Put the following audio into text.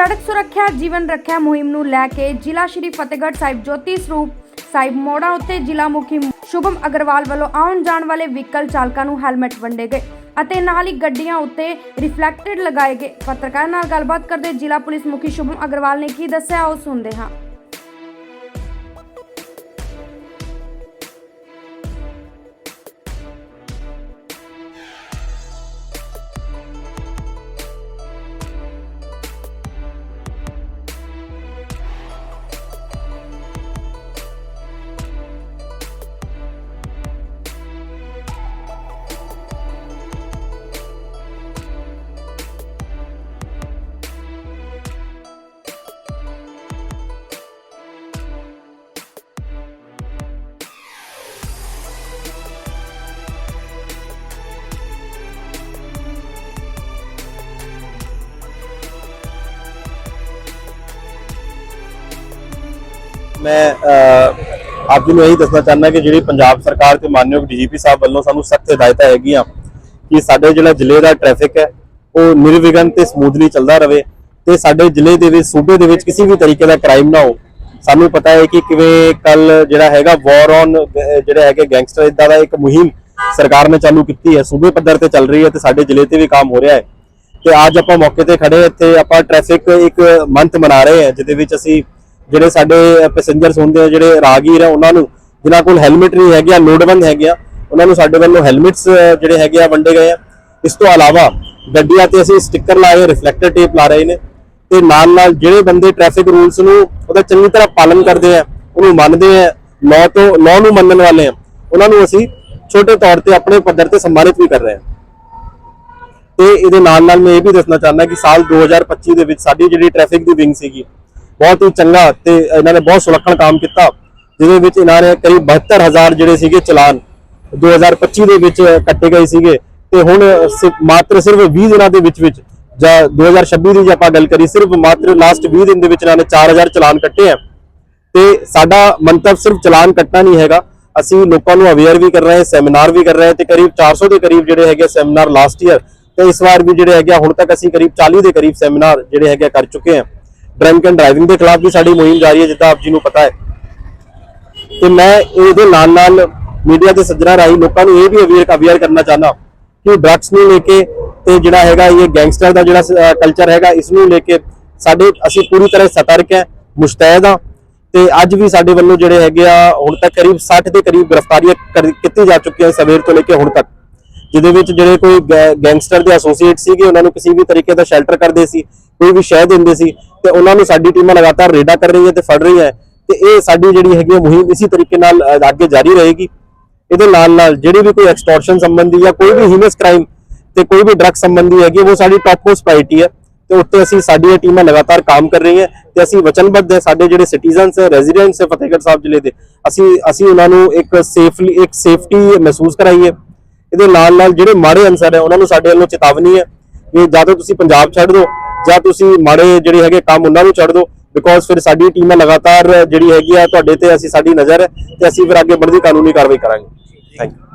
ਸੜਕ ਸੁਰੱਖਿਆ, ਜੀਵਨ ਰੱਖਿਆ ਮੁਹਿੰਮ ਨੂੰ ਲੈ ਕੇ ਜ਼ਿਲ੍ਹਾ ਸ਼੍ਰੀ ਫਤਿਹਗੜ੍ਹ ਸਾਹਿਬ ਜੋਤੀ ਸਰੂਪ ਸਾਹਿਬ ਮੋੜਾ ਉੱਤੇ ਜ਼ਿਲ੍ਹਾ ਮੁਖੀ ਸ਼ੁਭਮ ਅਗਰਵਾਲ ਵੱਲੋਂ ਆਉਣ ਜਾਣ ਵਾਲੇ ਵਹੀਕਲ ਚਾਲਕਾਂ ਨੂੰ ਹੈਲਮਟ ਵੰਡੇ ਗਏ ਅਤੇ ਨਾਲ ਹੀ ਗੱਡੀਆਂ ਉੱਤੇ ਰਿਫਲੈਕਟਡ ਲਗਾਏ ਗਏ। ਪੱਤਰਕਾਰ ਨਾਲ ਗੱਲਬਾਤ ਕਰਦੇ ਜ਼ਿਲ੍ਹਾ ਪੁਲਿਸ ਮੁਖੀ ਸ਼ੁਭਮ ਅਗਰਵਾਲ ਨੇ ਕੀ ਦੱਸਿਆ, ਉਹ ਸੁਣਦੇ ਹਾਂ। ਮੈਂ ਆਪ ਜੀ ਨੂੰ ਇਹੀ ਦੱਸਣਾ ਚਾਹੁੰਦਾ ਕਿ ਜਿਹੜੀ ਪੰਜਾਬ ਸਰਕਾਰ ਤੇ ਮਾਨਯੋਗ ਡੀਜੀਪੀ ਸਾਹਿਬ ਵੱਲੋਂ ਸਾਨੂੰ ਸਖਤ ਹਦਾਇਤਾਂ ਹੈਗੀਆਂ ਕਿ ਸਾਡੇ ਜਿਹੜਾ ਜ਼ਿਲ੍ਹੇ ਦਾ ਟ੍ਰੈਫਿਕ ਹੈ, ਉਹ ਨਿਰਵਿਘਨ ਤੇ ਸਮੂਥਲੀ ਚੱਲਦਾ ਰਹੇ ਤੇ ਸਾਡੇ ਜ਼ਿਲ੍ਹੇ ਦੇ ਵਿੱਚ, ਸੂਬੇ ਦੇ ਵਿੱਚ ਕਿਸੇ ਵੀ ਤਰੀਕੇ ਦਾ ਕ੍ਰਾਈਮ ਨਾ ਹੋ। ਸਾਨੂੰ ਪਤਾ ਹੈ ਕਿ ਕਿਵੇਂ ਕੱਲ ਜਿਹੜਾ ਹੈਗਾ ਵਾਰ ਔਨ ਜਿਹੜੇ ਹੈਗੇ ਗੈਂਗਸਟਰ ਇਦਾਂ ਦਾ ਇੱਕ ਮੁਹਿੰਮ ਸਰਕਾਰ ਨੇ ਚਾਲੂ ਕੀਤੀ ਹੈ। ਸੂਬੇ ਪੱਧਰ ਤੇ ਚੱਲ ਰਹੀ ਹੈ ਤੇ ਸਾਡੇ ਜ਼ਿਲ੍ਹੇ ਤੇ ਵੀ ਕੰਮ ਹੋ ਰਿਹਾ ਹੈ। ਤੇ ਅੱਜ ਆਪਾਂ ਮੌਕੇ ਤੇ ਖੜੇ ਇੱਥੇ ਆਪਾਂ ਟ੍ਰੈਫਿਕ ਇੱਕ ਮੰਥ ਮਨਾ ਰਹੇ ਹਾਂ, ਜਿਹਦੇ ਵਿੱਚ ਅਸੀਂ ਜਿਹੜੇ ਸਾਡੇ ਪੈਸੇਂਜਰਸ ਹੁੰਦੇ ਆ, ਜਿਹੜੇ ਰਾਹਗੀਰ ਆ, ਉਹਨਾਂ ਨੂੰ, ਜਿਨ੍ਹਾਂ ਕੋਲ ਹੈਲਮਟ ਨਹੀਂ ਹੈਗੇ ਆ ਲੋਡਬੰਦ ਹੈਗੇ ਆ ਉਹਨਾਂ ਨੂੰ ਸਾਡੇ ਵੱਲੋਂ ਹੈਲਮਟਸ ਜਿਹੜੇ ਹੈਗੇ ਆ, ਵੰਡੇ ਗਏ ਆ। ਇਸ ਤੋਂ ਇਲਾਵਾ ਗੱਡੀਆਂ ਤੇ ਅਸੀਂ ਸਟicker ਲਾਏ ਰਿਫਲੈਕਟਰ ਟੇਪ ਲਾ ਰਹੇ ਨੇ। ਤੇ ਨਾਲ ਨਾਲ ਜਿਹੜੇ ਬੰਦੇ ਟ੍ਰੈਫਿਕ ਰੂਲਸ ਨੂੰ ਉਹਦਾ ਚੰਗੀ ਤਰ੍ਹਾਂ ਪਾਲਨ ਕਰਦੇ ਆ, ਉਹਨੂੰ ਮੰਨਦੇ ਆ ਲਾਅ ਤੋਂ ਲਾਅ ਨੂੰ ਮੰਨਣ ਵਾਲੇ ਆ, ਉਹਨਾਂ ਨੂੰ ਅਸੀਂ ਛੋਟੇ ਤੌਰ ਤੇ ਆਪਣੇ ਪੱਧਰ ਤੇ ਸਨਮਾਨਿਤ ਵੀ ਕਰ ਰਹੇ ਹਾਂ। ਤੇ ਇਹਦੇ ਨਾਲ ਨਾਲ ਮੈਂ ਇਹ ਵੀ ਦੱਸਣਾ ਚਾਹੁੰਦਾ ਕਿ ਸਾਲ 2025 ਦੇ ਵਿੱਚ ਸਾਡੀ ਜਿਹੜੀ ਟ੍ਰੈਫਿਕ ਦੀ ਵਿੰਗ ਸੀਗੀ ਬਹੁਤ ਹੀ ਚੰਗਾ ਤੇ ਇਹਨਾਂ ਨੇ ਬਹੁਤ ਸੁਲੱਖਣ ਕੰਮ ਕੀਤਾ ਜਿਹਦੇ ਵਿੱਚ ਇਹਨਾਂ ਨੇ ਕਰੀਬ 72000 ਜਿਹੜੇ ਸੀਗੇ ਚਲਾਨ 2025 ਦੇ ਵਿੱਚ ਕੱਟੇ ਗਏ ਸੀਗੇ ਤੇ ਹੁਣ ਸਿ- ਮਾਤਰ ਸਿਰਫ 20 ਦਿਨਾਂ ਦੇ ਵਿੱਚ ਵਿੱਚ ਜਾਂ 2026 ਦੀ ਜੇ ਆਪਾਂ ਗੱਲ ਕਰੀ ਸਿਰਫ ਮਾਤਰ ਲਾਸਟ 20 ਦਿਨ ਦੇ ਵਿੱਚ ਇਹਨਾਂ ਨੇ 4000 ਚਲਾਨ ਕੱਟੇ ਆ। ਤੇ ਸਾਡਾ ਮੰਤਵ ਸਿਰਫ ਚਲਾਨ ਕੱਟਣਾ ਨਹੀਂ ਹੈਗਾ ਅਸੀਂ ਲੋਕਾਂ ਨੂੰ ਅਵੇਅਰ ਵੀ ਕਰ ਰਹੇ ਹਾਂ ਸੈਮੀਨਾਰ ਵੀ ਕਰ ਰਹੇ ਹਾਂ ਤੇ ਕਰੀਬ 400 ਦੇ ਕਰੀਬ ਜਿਹੜੇ ਹੈਗੇ ਸੈਮੀਨਾਰ ਲਾਸਟ ਈਅਰ ਤੇ ਇਸ ਵਾਰ ਵੀ ਜਿਹੜੇ ਹੈਗੇ ਆ, ਹੁਣ ਤੱਕ ਅਸੀਂ ਕਰੀਬ 40 ਦੇ ਕਰੀਬ ਸੈਮੀਨਾਰ ਜਿਹੜੇ ਹੈਗੇ ਆ ਕਰ ਚੁੱਕੇ ਹਾਂ। ਡਰੰਕ ਐਂਡ ਡਰਾਈਵਿੰਗ ਦੇ ਖਿਲਾਫ ਵੀ ਸਾਡੀ ਮੁਹਿੰਮ ਜਾਰੀ ਹੈ, ਜਿੱਦਾਂ ਆਪ ਜੀ ਨੂੰ ਪਤਾ ਹੈ। ਤੇ ਮੈਂ ਇਹਦੇ ਨਾਲ ਨਾਲ ਮੀਡੀਆ ਦੇ ਸੱਜਣਾ ਰਾਹੀਂ ਲੋਕਾਂ ਨੂੰ ਇਹ ਵੀ ਅਵੇਅਰ ਅਵੇਅਰ ਕਰਨਾ ਚਾਹੁੰਦਾ ਕਿ ਡਰੱਗਸ ਨੂੰ ਲੈ ਕੇ ਤੇ ਜਿਹੜਾ ਹੈਗਾ ਇਹ ਗੈਂਗਸਟਰ ਦਾ ਜਿਹੜਾ ਕਲਚਰ ਹੈਗਾ, ਇਸ ਨੂੰ ਲੈ ਕੇ ਸਾਡੇ, ਅਸੀਂ ਪੂਰੀ ਤਰ੍ਹਾਂ ਸਤਰਕ ਹੈ, ਮੁਸ਼ਤੈਦ ਹਾਂ ਤੇ ਅੱਜ ਵੀ ਸਾਡੇ ਵੱਲੋਂ ਜਿਹੜੇ ਹੈਗੇ ਆ, ਹੁਣ ਤੱਕ ਕਰੀਬ 60 ਦੇ ਕਰੀਬ ਗ੍ਰਿਫਤਾਰੀਆਂ ਕਰ- ਕੀਤੀ ਜਾ ਚੁੱਕੀਆਂ ਸਵੇਰ ਤੋਂ ਲੈ ਕੇ ਹੁਣ ਤੱਕ। ਜਿਹਦੇ ਵਿੱਚ ਜਿਹੜੇ ਕੋਈ ਗੈ- ਗੈਂਗਸਟਰ ਦੇ ਐਸੋਸੀਏਟ ਸੀਗੇ, ਉਹਨਾਂ ਨੂੰ ਕਿਸੇ ਵੀ ਤਰੀਕੇ ਦਾ ਸ਼ੈਲਟਰ ਕਰਦੇ ਸੀ, ਕੋਈ ਵੀ ਸ਼ਹਿ ਦਿੰਦੇ ਸੀ ਤੇ ਉਹਨਾਂ ਨੂੰ ਸਾਡੀ ਟੀਮਾਂ ਲਗਾਤਾਰ ਰੇਡਾ ਕਰ ਰਹੀ ਹੈ ਤੇ ਫੜ ਰਹੀ ਹੈ ਤੇ ਇਹ ਸਾਡੀ ਜਿਹੜੀ ਹੈਗੀ ਹੈ ਮੁਹਿੰਮ ਇਸੇ ਤਰੀਕੇ ਨਾਲ ਅੱਗੇ ਜਾਰੀ ਰਹੇਗੀ। ਇਹਦੇ ਨਾਲ ਨਾਲ ਜਿਹੜੀ ਵੀ ਕੋਈ ਐਕਸਟੋਰਸ਼ਨ ਸੰਬੰਧੀ ਜਾਂ ਕੋਈ ਵੀ ਹੀਨਸ ਕ੍ਰਾਈਮ ਤੇ ਕੋਈ ਵੀ ਡਰਗ ਸੰਬੰਧੀ ਹੈਗੀ ਉਹ ਸਾਡੀ ਟਾਪ ਮੋਸਟ ਪ੍ਰਾਇੋਰਟੀ ਹੈ ਤੇ ਉੱਤੇ ਅਸੀਂ ਸਾਡੀਆਂ ਟੀਮਾਂ ਲਗਾਤਾਰ ਕੰਮ ਕਰ ਰਹੀਆਂ ਤੇ ਅਸੀਂ ਵਚਨਬੱਧ ਹੈ ਸਾਡੇ ਜਿਹੜੇ ਸਿਟੀਜ਼ਨਸ ਹੈ ਰੈਜ਼ੀਡੈਂਟਸ ਹੈ ਫਤਿਹਗੜ੍ਹ ਸਾਹਿਬ ਜ਼ਿਲ੍ਹੇ ਦੇ, ਅਸੀਂ ਅਸੀਂ ਉਹਨਾਂ ਨੂੰ ਇੱਕ ਸੇਫਲੀ ਇੱਕ ਸੇਫਟੀ ਮਹਿਸੂਸ ਕਰਾਈਏ ਇਹਦੇ ਨਾਲ ਨਾਲ ਜਿਹੜੇ ਮਾੜੇ ਅਨਸਰ ਹੈ ਉਹਨਾਂ ਨੂੰ ਸਾਡੇ ਵੱਲੋਂ ਚੇਤਾਵਨੀ ਹੈ ਕਿ ਜਾਂ ਤਾਂ ਤੁਸੀਂ ਪੰਜਾਬ ਛੱਡ ਦਿਓ ਜਾਂ ਤੁਸੀਂ ਮਾੜੇ ਜਿਹੜੇ ਹੈਗੇ ਕੰਮ ਉਹਨਾਂ ਨੂੰ ਛੱਡ ਦਿਓ ਬਿਕੋਜ਼ ਫਿਰ ਸਾਡੀ ਟੀਮਾਂ ਲਗਾਤਾਰ ਜਿਹੜੀ ਹੈਗੀ ਆ, ਤੁਹਾਡੇ ਤੇ ਅਸੀਂ ਸਾਡੀ ਨਜ਼ਰ ਹੈ ਤੇ ਅਸੀਂ ਫਿਰ ਅੱਗੇ ਬਣਦੀ ਕਾਨੂੰਨੀ ਕਾਰਵਾਈ ਕਰਾਂਗੇ। Thank you